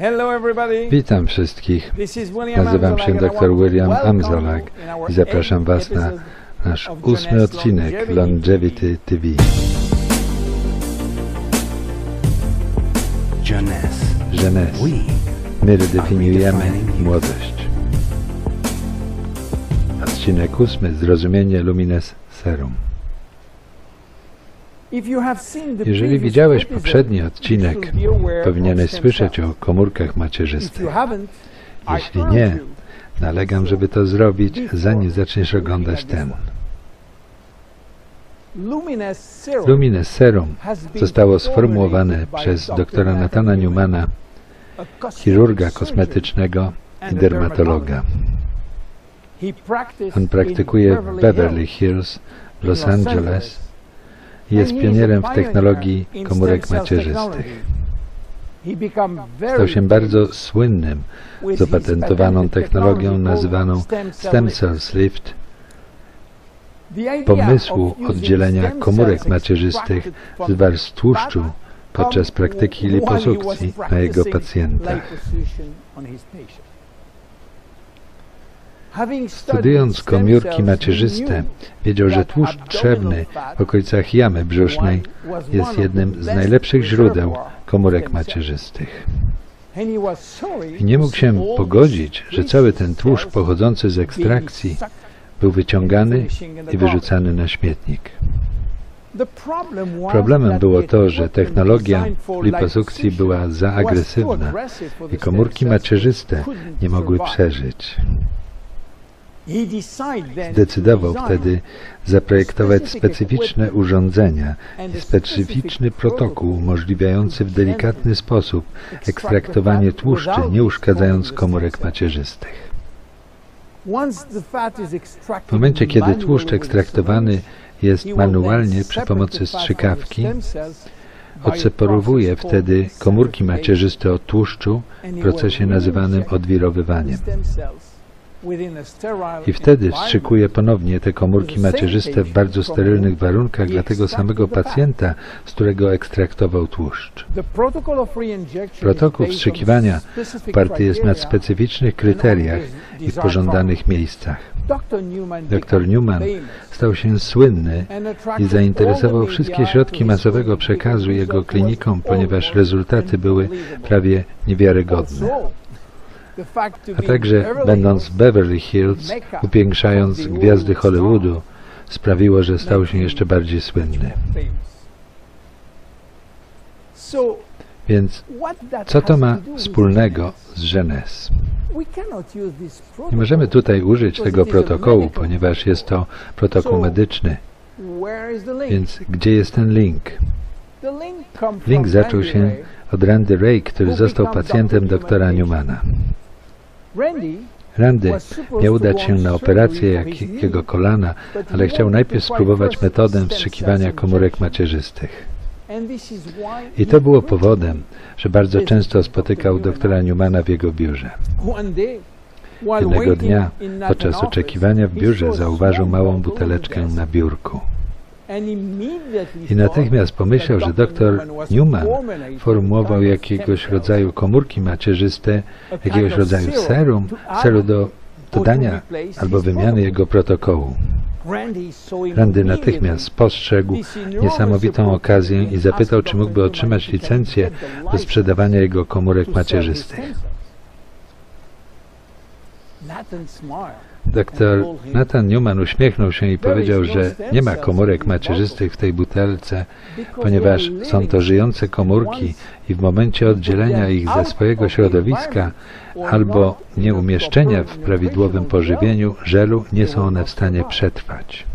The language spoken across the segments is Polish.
Hello everybody. Witam wszystkich. Nazywam się dr William our i zapraszam Was na nasz ósmy odcinek Longevity TV. Jeunesse. My redefiniujemy młodość. Odcinek ósmy Zrozumienie Lumines Serum. Jeżeli widziałeś poprzedni odcinek, powinieneś słyszeć o komórkach macierzystych. Jeśli nie, nalegam, żeby to zrobić, zanim zaczniesz oglądać ten. Lumines serum zostało sformułowane przez doktora Newman, Newmana, chirurga kosmetycznego i dermatologa. On praktykuje w Beverly Hills Los Angeles jest pionierem w technologii komórek macierzystych. Stał się bardzo słynnym z opatentowaną technologią nazywaną Stem Cells Lift, pomysłu oddzielenia komórek macierzystych z warstw tłuszczu podczas praktyki liposukcji na jego pacjentach. Studiując komórki macierzyste, wiedział, że tłuszcz trzewny w okolicach jamy brzusznej jest jednym z najlepszych źródeł komórek macierzystych. I nie mógł się pogodzić, że cały ten tłuszcz pochodzący z ekstrakcji był wyciągany i wyrzucany na śmietnik. Problemem było to, że technologia liposukcji była za agresywna i komórki macierzyste nie mogły przeżyć. Zdecydował wtedy zaprojektować specyficzne urządzenia i specyficzny protokół umożliwiający w delikatny sposób ekstraktowanie tłuszczy, nie uszkadzając komórek macierzystych. W momencie, kiedy tłuszcz ekstraktowany jest manualnie przy pomocy strzykawki, odseparowuje wtedy komórki macierzyste od tłuszczu w procesie nazywanym odwirowywaniem. I wtedy wstrzykuje ponownie te komórki macierzyste w bardzo sterylnych warunkach dla tego samego pacjenta, z którego ekstraktował tłuszcz. Protokół wstrzykiwania oparty jest na specyficznych kryteriach i w pożądanych miejscach. Dr Newman stał się słynny i zainteresował wszystkie środki masowego przekazu jego klinikom, ponieważ rezultaty były prawie niewiarygodne a także będąc w Beverly Hills, upiększając gwiazdy Hollywoodu, sprawiło, że stał się jeszcze bardziej słynny. Więc co to ma wspólnego z Jeunesse? Nie możemy tutaj użyć tego protokołu, ponieważ jest to protokół medyczny. Więc gdzie jest ten link? Link zaczął się od Randy Ray, który został pacjentem doktora Newmana. Randy miał udać się na operację jak jego kolana, ale chciał najpierw spróbować metodę wstrzykiwania komórek macierzystych. I to było powodem, że bardzo często spotykał doktora Newmana w jego biurze. Jednego dnia, podczas oczekiwania w biurze, zauważył małą buteleczkę na biurku. I natychmiast pomyślał, że dr Newman formułował jakiegoś rodzaju komórki macierzyste, jakiegoś rodzaju serum w celu do dodania albo wymiany jego protokołu. Randy natychmiast spostrzegł niesamowitą okazję i zapytał, czy mógłby otrzymać licencję do sprzedawania jego komórek macierzystych. Dr Nathan Newman uśmiechnął się i powiedział, że nie ma komórek macierzystych w tej butelce, ponieważ są to żyjące komórki i w momencie oddzielenia ich ze swojego środowiska albo nieumieszczenia w prawidłowym pożywieniu żelu nie są one w stanie przetrwać.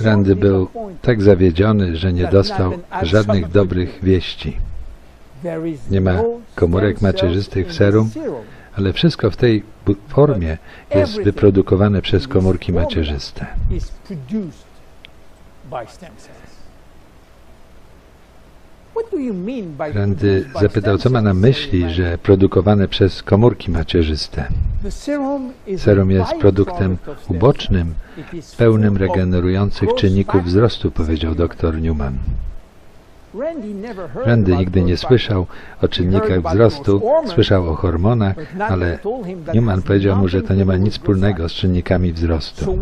Randy był tak zawiedziony, że nie dostał żadnych dobrych wieści. Nie ma komórek macierzystych w serum, ale wszystko w tej formie jest wyprodukowane przez komórki macierzyste. Randy zapytał, co ma na myśli, że produkowane przez komórki macierzyste. Serum jest produktem ubocznym, pełnym regenerujących czynników wzrostu, powiedział dr Newman. Randy nigdy nie słyszał o czynnikach wzrostu, słyszał o hormonach, ale Newman powiedział mu, że to nie ma nic wspólnego z czynnikami wzrostu.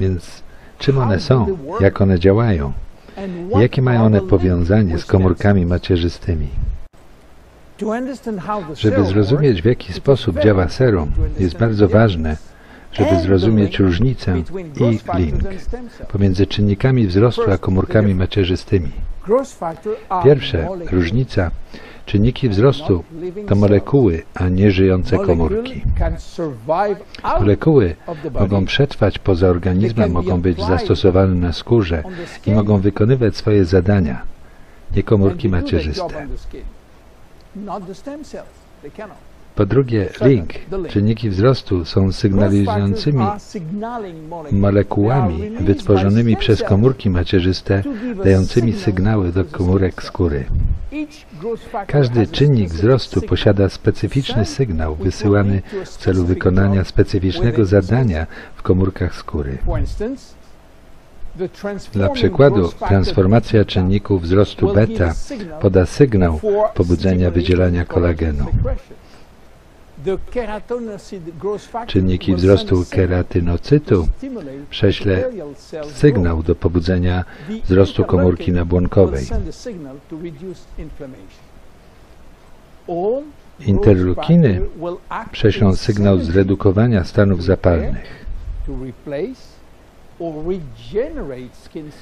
Więc czym one są? Jak one działają? Jakie mają one powiązanie z komórkami macierzystymi? Żeby zrozumieć, w jaki sposób działa serum, jest bardzo ważne, żeby zrozumieć różnicę i link pomiędzy czynnikami wzrostu a komórkami macierzystymi. Pierwsze, różnica. Czynniki wzrostu to molekuły, a nie żyjące komórki. Molekuły mogą przetrwać poza organizmem, mogą być zastosowane na skórze i mogą wykonywać swoje zadania, nie komórki macierzyste. Po drugie, link. Czynniki wzrostu są sygnalizującymi molekułami wytworzonymi przez komórki macierzyste, dającymi sygnały do komórek skóry. Każdy czynnik wzrostu posiada specyficzny sygnał wysyłany w celu wykonania specyficznego zadania w komórkach skóry. Dla przykładu, transformacja czynników wzrostu beta poda sygnał pobudzenia wydzielania kolagenu. Czynniki wzrostu keratynocytu prześle sygnał do pobudzenia wzrostu komórki nabłonkowej. Interleukiny prześlą sygnał zredukowania stanów zapalnych.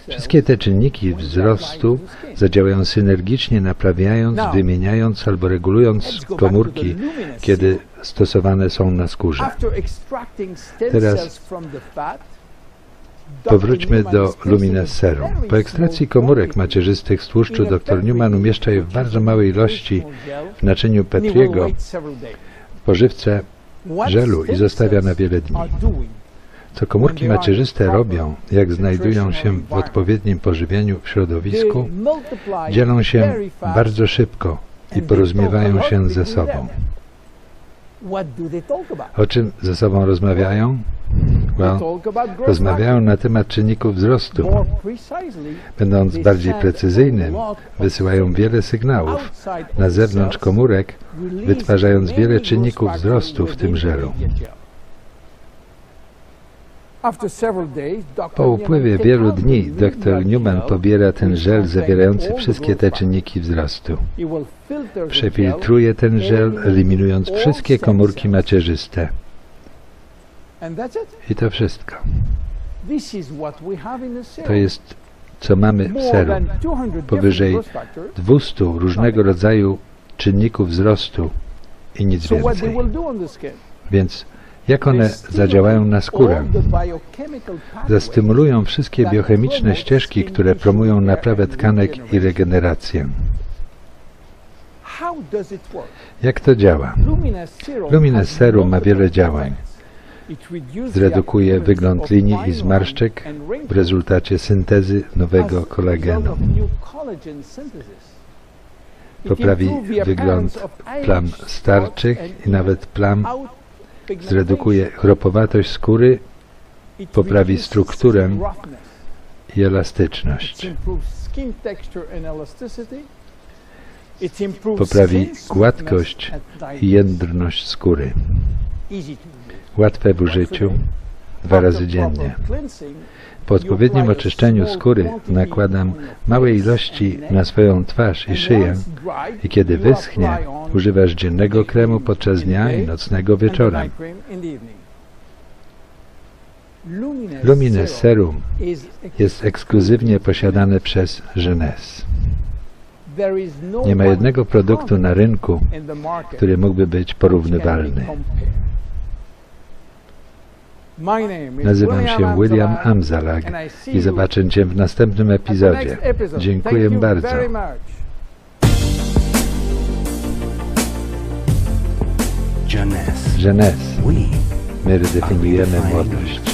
Wszystkie te czynniki wzrostu zadziałają synergicznie, naprawiając, wymieniając albo regulując komórki, kiedy stosowane są na skórze. Teraz powróćmy do Lumines Serum. Po ekstrakcji komórek macierzystych z tłuszczu dr Newman umieszcza je w bardzo małej ilości w naczyniu Petriego w pożywce żelu i zostawia na wiele dni. Co komórki macierzyste robią, jak znajdują się w odpowiednim pożywieniu w środowisku, dzielą się bardzo szybko i porozumiewają się ze sobą. O czym ze sobą rozmawiają? Well, rozmawiają na temat czynników wzrostu. Będąc bardziej precyzyjnym, wysyłają wiele sygnałów na zewnątrz komórek, wytwarzając wiele czynników wzrostu w tym żelu. Po upływie wielu dni dr Newman pobiera ten żel zawierający wszystkie te czynniki wzrostu. Przefiltruje ten żel, eliminując wszystkie komórki macierzyste. I to wszystko. To jest, co mamy w serum. Powyżej 200 różnego rodzaju czynników wzrostu i nic więcej. Więc jak one zadziałają na skórę? Zastymulują wszystkie biochemiczne ścieżki, które promują naprawę tkanek i regenerację. Jak to działa? Lumines Serum ma wiele działań. Zredukuje wygląd linii i zmarszczek w rezultacie syntezy nowego kolagenu. Poprawi wygląd plam starczych i nawet plam zredukuje chropowatość skóry, poprawi strukturę i elastyczność. Poprawi gładkość i jędrność skóry. Łatwe w użyciu, dwa razy dziennie. Po odpowiednim oczyszczeniu skóry nakładam małe ilości na swoją twarz i szyję i kiedy wyschnie, używasz dziennego kremu podczas dnia i nocnego wieczorem. Lumines Serum jest ekskluzywnie posiadane przez Genes. Nie ma jednego produktu na rynku, który mógłby być porównywalny. Nazywam się William Amzalag i zobaczę Cię w następnym epizodzie. Dziękuję bardzo. Jeunesse. My redefiniujemy młodość.